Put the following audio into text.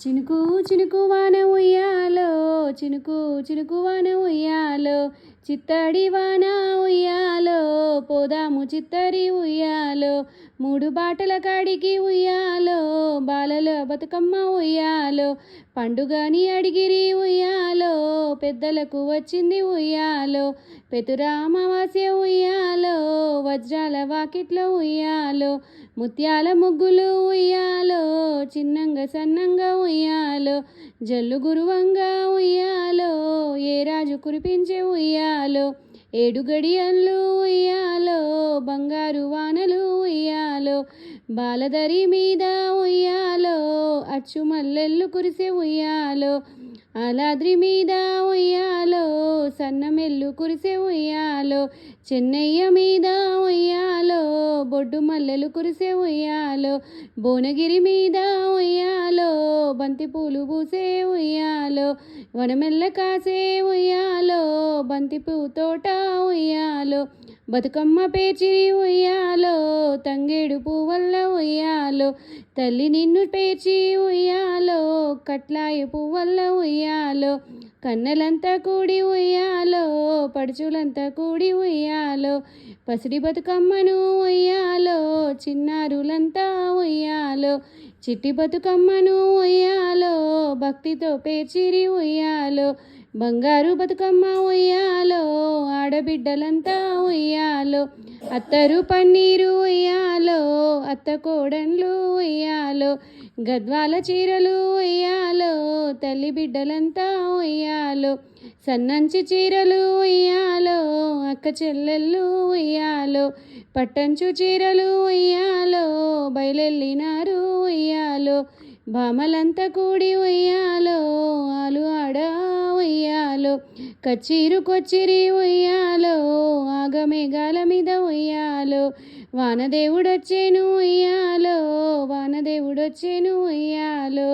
చినుకు చినుకు వాన ఉయ్యాలో చినుకు చినుకు వాన ఉయ్యాలో చిత్తడి వాన ఉయ్యాలో పోదాము చిత్తడి ఉయ్యాలో మూడు బాటల కాడికి ఉయ్యాలో బాలల బతుకమ్మ ఉయ్యాలో పండుగని అడిగిరి ఉయ్యాలో పెద్దలకు వచ్చింది ఉయ్యాలో పెతురామావాస్య ఉయ్యాలో వజ్రాల వాకిట్లో ఉయ్యాలో ముత్యాల ముగ్గులు ఉయ్యాలో చిన్నంగా సన్నంగా ఉయ్యాలో జల్లు గురువంగా ఉయ్యాలో ఏ రాజు కురిపించే ఉయ్యాలో ఏడు గడియల్లు ఉయ్యాలో బంగారు వానలు ఉయ్యాలో బాలదరి మీద ఉయ్యాలో అచ్చు మల్లెల్లు కురిసే ఉయ్యాలో అలాద్రి మీద ఉయ్యాలో సన్నమెల్లు కురిసే ఉయ్యాలో చెన్నయ్య మీద ఉయ్యాలో బొడ్డు మల్లెలు కురిసే ఉయ్యాలో భువనగిరి మీద ఉయ్యాలో బంతి పూలు పూసే ఉయ్యాలో వనమెల్ల కాసే ఉయ్యాలో బంతి పూ తోట ఉయ్యాలో బతుకమ్మ పేచిరి ఉయ్యాలో తంగేడు పువ్వల్ల ఉయ్యాలో తల్లి నిన్ను పేచి ఉయ్యాలో కట్లాయి పువ్వల్ల ఉయ్యాలో కన్నెలంతా కూడి ఉయ్యాలో పడుచులంతా కూడి ఉయ్యాలో పసిడి బతుకమ్మను ఉయ్యాలో చిన్నారులంతా ఉయ్యాలో చిట్టి బతుకమ్మను ఉయ్యాలో భక్తితో పేర్చిరి ఉయ్యాలో బంగారు బతుకమ్మ ఉయ్యాలో ఆడబిడ్డలంతా ఉయ్యాలో అత్తరు పన్నీరు ఉయ్యాలో అత్త కోడన్లు ఉయ్యాలో గద్వాల చీరలు ఉయ్యాలో తల్లి బిడ్డలంతా ఉయ్యాలో సన్నంచి చీరలు ఉయ్యాలో అక్క చెల్లెళ్ళు ఉయ్యాలో పట్టంచు చీరలు ఉయ్యాలో బయలెళ్ళినారు ఉయ్యాలో భామలంతా కూడి ఉయ్యాలో ఆలు ఆడ ఉయ్యాలో కచ్చీరు కొచ్చిరి ఉయ్యాలో ఆగమేఘాల మీద ఉయ్యాలో వానదేవుడొచ్చేను ఉయ్యాలో వానదేవుడొచ్చేను ఉయ్యాలో.